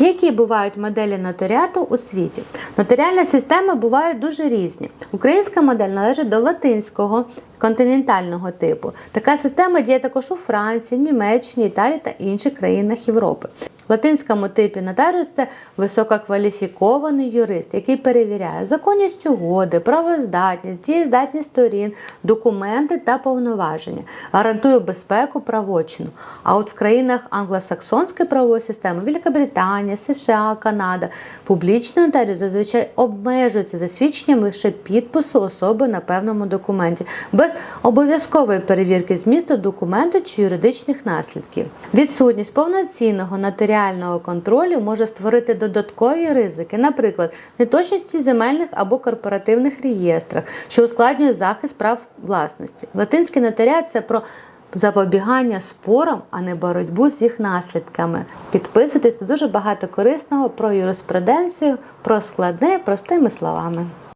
Які бувають моделі нотаріату у світі? Нотаріальні системи бувають дуже різні. Українська модель належить до латинського континентального типу. Така система діє також у Франції, Німеччині, Італії та інших країнах Європи. Латинському типі нотаріус це висококваліфікований юрист, який перевіряє законність угоди, правоздатність, дієздатність сторін, документи та повноваження, гарантує безпеку правочину. А от в країнах англосаксонської правової системи Велика Британія, США, Канада, публічний нотаріус зазвичай обмежується засвідченням лише підпису особи на певному документі, без обов'язкової перевірки змісту документу чи юридичних наслідків. Відсутність повноцінного нотаріального контролю може створити додаткові ризики, наприклад, неточності земельних або корпоративних реєстрах, що ускладнює захист прав власності. Латинський нотаріат це про запобігання спорам, а не боротьбу з їх наслідками. Підписуйтесь тут дуже багато корисного про юриспруденцію, про складне простими словами.